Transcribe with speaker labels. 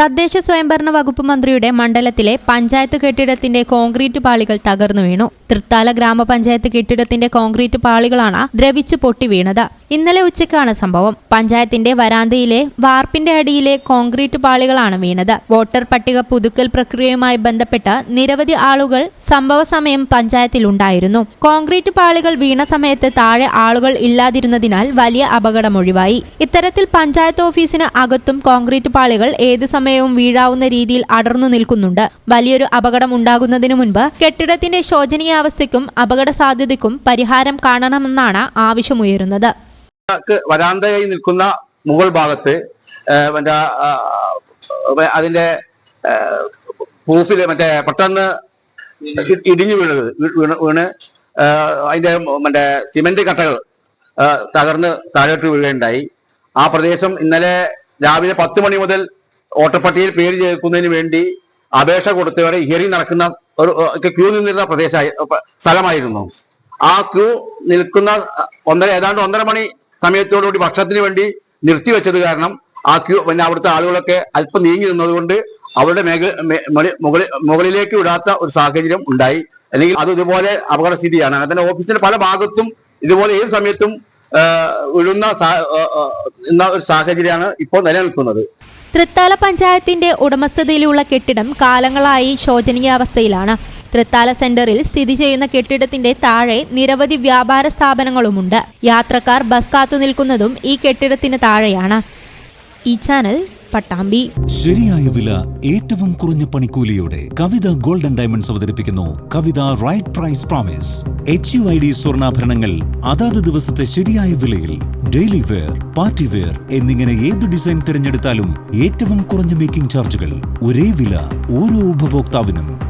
Speaker 1: തദ്ദേശ സ്വയംഭരണ വകുപ്പ് മന്ത്രിയുടെ മണ്ഡലത്തിലെ പഞ്ചായത്ത് കെട്ടിടത്തിന്റെ കോൺക്രീറ്റ് പാളികൾ തകർന്നു വീണു. തൃത്താല ഗ്രാമപഞ്ചായത്ത് കെട്ടിടത്തിന്റെ കോൺക്രീറ്റ് പാളികളാണ് ദ്രവിച്ചു പൊട്ടി വീണത്. ഇന്നലെ ഉച്ചയ്ക്കാണ് സംഭവം. പഞ്ചായത്തിന്റെ വരാന്തയിലെ വാർപ്പിന്റെ അടിയിലെ കോൺക്രീറ്റ് പാളികളാണ് വീണത്. വോട്ടർ പട്ടിക പുതുക്കൽ പ്രക്രിയയുമായി ബന്ധപ്പെട്ട് നിരവധി ആളുകൾ സംഭവ സമയം പഞ്ചായത്തിലുണ്ടായിരുന്നു. കോൺക്രീറ്റ് പാളികൾ വീണ സമയത്ത് താഴെ ആളുകൾ ഇല്ലാതിരുന്നതിനാൽ വലിയ അപകടം ഒഴിവായി. ഇത്തരത്തിൽ പഞ്ചായത്ത് ഓഫീസിന് അകത്തും കോൺക്രീറ്റ് പാളികൾ ഏത് സമയവും വീഴാവുന്ന രീതിയിൽ അടർന്നു നിൽക്കുന്നുണ്ട്. വലിയൊരു അപകടം ഉണ്ടാകുന്നതിനു മുൻപ് കെട്ടിടത്തിന്റെ ശോചനീയാവസ്ഥയ്ക്കും അപകട സാധ്യതയ്ക്കും പരിഹാരം കാണണമെന്നാണ് ആവശ്യമുയരുന്നത്.
Speaker 2: വരാന്തയായി നിൽക്കുന്ന മുഗൾ ഭാഗത്ത് മറ്റേ അതിന്റെ പ്രൂഫിൽ മറ്റേ പെട്ടെന്ന് ഇടിഞ്ഞു വീണത് വീണ് അതിന്റെ മറ്റേ സിമെന്റ് കട്ടകൾ തകർന്ന് താഴോട്ട് വീഴുകയുണ്ടായി. ആ പ്രദേശം ഇന്നലെ രാവിലെ പത്ത് മണി മുതൽ വോട്ടർപട്ടികയിൽ പേര് ചേർക്കുന്നതിന് വേണ്ടി അപേക്ഷ കൊടുത്തവരെ ഹിയറിംഗ് നടക്കുന്ന ഒരു ക്യൂ നിന്നിരുന്ന പ്രദേശമായി സ്ഥലമായിരുന്നു. ആ ക്യൂ നിൽക്കുന്ന ഒന്നര ഏതാണ്ട് ഒന്നര മണി സമയത്തോടുകൂടി ഭക്ഷണത്തിന് വേണ്ടി നിർത്തിവെച്ചത് കാരണം ആ ക്യൂ പിന്നെ അവിടുത്തെ ആളുകളൊക്കെ അല്പം നീങ്ങി നിന്നതുകൊണ്ട് അവരുടെ മേഖ മേ- മുകളിൽ മുകളിലേക്ക് വിടാത്ത ഒരു സാഹചര്യം ഉണ്ടായി. അല്ലെങ്കിൽ അത് ഇതുപോലെ അപകടസ്ഥിതിയാണ് അങ്ങനെ തന്നെ ഓഫീസിന്റെ പല ഭാഗത്തും ഇതുപോലെ ഏത് സമയത്തും വിഴുന്ന എന്ന ഒരു സാഹചര്യമാണ് ഇപ്പോൾ നിലനിൽക്കുന്നത്.
Speaker 1: തൃത്താല പഞ്ചായത്തിന്റെ ഉടമസ്ഥതയിലുള്ള കെട്ടിടം കാലങ്ങളായി ശോചനീയാവസ്ഥയിലാണ്. തൃത്താല സെന്ററിൽ സ്ഥിതി ചെയ്യുന്ന കെട്ടിടത്തിന്റെ താഴെ നിരവധി വ്യാപാര സ്ഥാപനങ്ങളുമുണ്ട്. യാത്രക്കാർ ബസ് കാത്തു നിൽക്കുന്നതും ഈ കെട്ടിടത്തിന് താഴെയാണ്. ഈ ചാനൽ പട്ടാമ്പി.
Speaker 3: ശരിയായ വില ഏറ്റവും കുറഞ്ഞ പണിക്കൂലിയോടെ കവിത ഗോൾഡൻ ഡയമണ്ട്സ് അവതരിപ്പിക്കുന്നു. Kavitha right price promise H U I D സ്വർണാഭരണങ്ങൾ അതാത് ദിവസത്തെ ശരിയായ വിലയിൽ ഡെയിലി വെയർ പാർട്ടി വെയർ എന്നിങ്ങനെ ഏത് ഡിസൈൻ തിരഞ്ഞെടുത്താലും ഏറ്റവും കുറഞ്ഞ മേക്കിംഗ് ചാർജുകൾ ഒരേ വില ഓരോ ഉപഭോക്താവിനും.